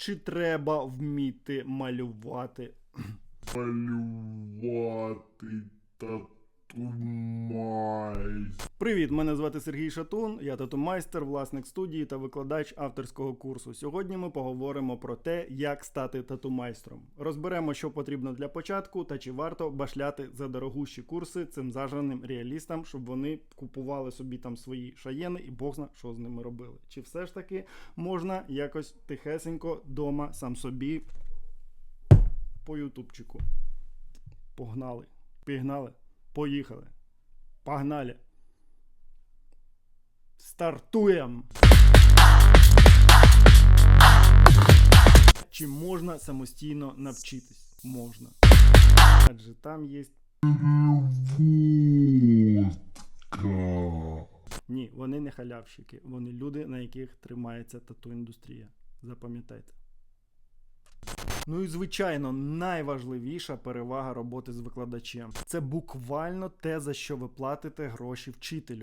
Чи треба вміти малювати? малювати Привіт, мене звати Сергій Шатун, я тату-майстер, власник студії та викладач авторського курсу. Сьогодні ми поговоримо про те, як стати тату-майстром. Розберемо, що потрібно для початку та чи варто башляти за дорогущі курси цим зажраним реалістам, щоб вони купували собі там свої шаєни і бог зна, що з ними робили. Чи все ж таки можна якось тихесенько дома сам собі по ютубчику. Погнали. Пігнали. Поїхали. Погнали. Стартуємо. Чи можна самостійно навчитись? Можна. Адже там є. Ні, вони не халявщики. Вони люди, на яких тримається тату індустрія. Запам'ятайте. Ну і звичайно, найважливіша перевага роботи з викладачем це буквально те, за що ви платите гроші вчителю.